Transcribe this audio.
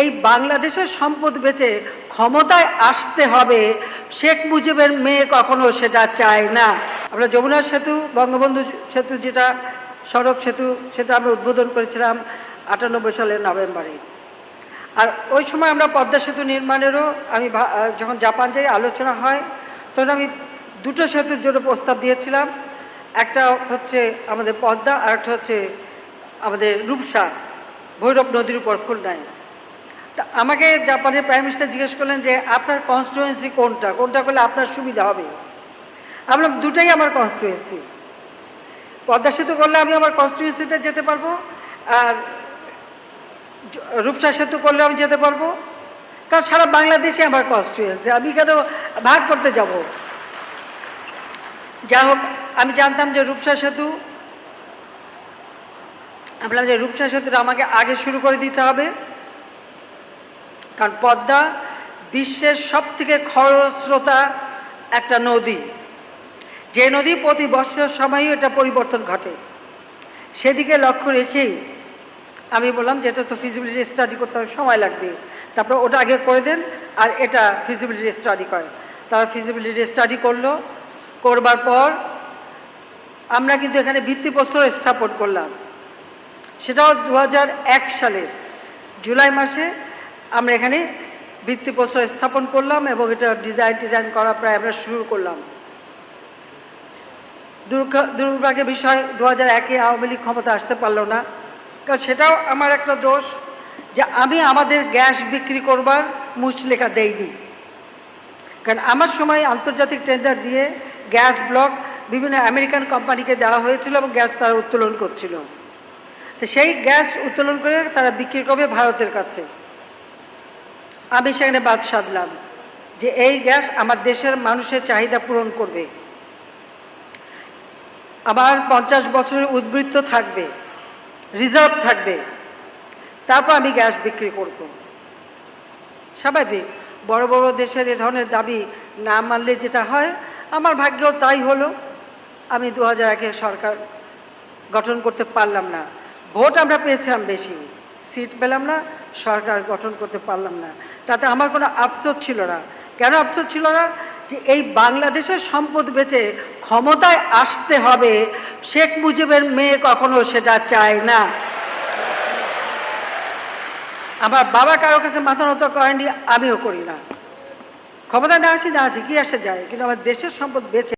এই বাংলাদেশের সম্পদ বেচে ক্ষমতায় আসতে হবে, শেখ মুজিবের মেয়ে কখনো সেটা চায় না। আমরা যমুনা সেতু, বঙ্গবন্ধু সেতু যেটা, সড়ক সেতু সেটা আমরা উদ্বোধন করেছিলাম আটানব্বই সালের নভেম্বরে। আর ওই সময় আমরা পদ্মা সেতু নির্মাণেরও আমি যখন জাপান যাই, আলোচনা হয়, তখন আমি দুটো সেতুর জন্য প্রস্তাব দিয়েছিলাম। একটা হচ্ছে আমাদের পদ্মা, আর একটা হচ্ছে আমাদের রূপসা, ভৈরব নদীর উপর খুলনায়। আমাকে জাপানের প্রাইম মিনিস্টার জিজ্ঞেস করলেন যে, আপনার কনস্টিটুয়েন্সি কোনটা? কোনটা করলে আপনার সুবিধা হবে? আমি দুটাই আমার কনস্টিটুয়েন্সি পদ্মা সেতু করলে আমি আমার কনস্টিটুয়েন্সিতে যেতে পারব, আর রূপসা সেতু করলে আমি যেতে পারব, কারণ সারা বাংলাদেশে আমার কনস্টিটুয়েন্সি আমি কেন ভাগ করতে যাব? যা হোক, আমি জানতাম যে রূপসা সেতু আপনার যে রূপসা সেতুটা আমাকে আগে শুরু করে দিতে হবে। কারণ পদ্মা বিশ্বের সব থেকে খরস্রোতা একটা নদী। যে নদী প্রতি বছর সময়ই এটা পরিবর্তন ঘটে। সেদিকে লক্ষ্য রেখেই আমি বললাম যে এটা তো ফিজিবিলিটি স্টাডি করতে সময় লাগবে। তারপর ওটা আগে করে দেন আর এটা ফিজিবিলিটি স্টাডি করে তারা ফিজিবিলিটি স্টাডি করল, করবার পর আমরা কিন্তু এখানে ভিত্তিপ্রস্তর স্থাপন করলাম। সেটাও দু হাজার এক সালে জুলাই মাসে আমরা এখানে ভিত্তিপ্রস্তর স্থাপন করলাম এবং এটা ডিজাইন ডিজাইন করা প্রায় আমরা শুরু করলাম। দুর্ভাগ্যের বিষয় দু হাজার একে আওয়ামী লীগ ক্ষমতা আসতে পারল না। কারণ সেটাও আমার একটা দোষ যে আমি আমাদের গ্যাস বিক্রি করবার মুচলেখা দেইনি। কারণ আমার সময় আন্তর্জাতিক টেন্ডার দিয়ে গ্যাস ব্লক বিভিন্ন আমেরিকান কোম্পানিকে দেওয়া হয়েছিল এবং গ্যাস তারা উত্তোলন করছিল। তো সেই গ্যাস উত্তোলন করে তারা বিক্রি করবে ভারতের কাছে। আমি সেখানে বাদ সাধলাম যে এই গ্যাস আমার দেশের মানুষের চাহিদা পূরণ করবে। আমার পঞ্চাশ বছরের উদ্বৃত্ত থাকবে, রিজার্ভ থাকবে। তারপর আমি গ্যাস বিক্রি করব। স্বাভাবিক, বড় বড় দেশের এ ধরনের দাবি না মানলে যেটা হয়, আমার ভাগ্যেও তাই হলো। আমি দু হাজার একে সরকার গঠন করতে পারলাম না। ভোট আমরা পেয়েছিলাম বেশি, সিট পেলাম না সরকার গঠন করতে পারলাম না। তাতে আমার কোনো আফসোস ছিল না। কেন আফসোস ছিল না? যে এই বাংলাদেশের সম্পদ বেচে ক্ষমতায় আসতে হবে, শেখ মুজিবের মেয়ে কখনো সেটা চায় না। আমার বাবা কারও কাছে মাথা নত করেনি আমিও করি না। ক্ষমতা না আসি না আসি, কি আসে যায়? কিন্তু আমার দেশের সম্পদ বেঁচে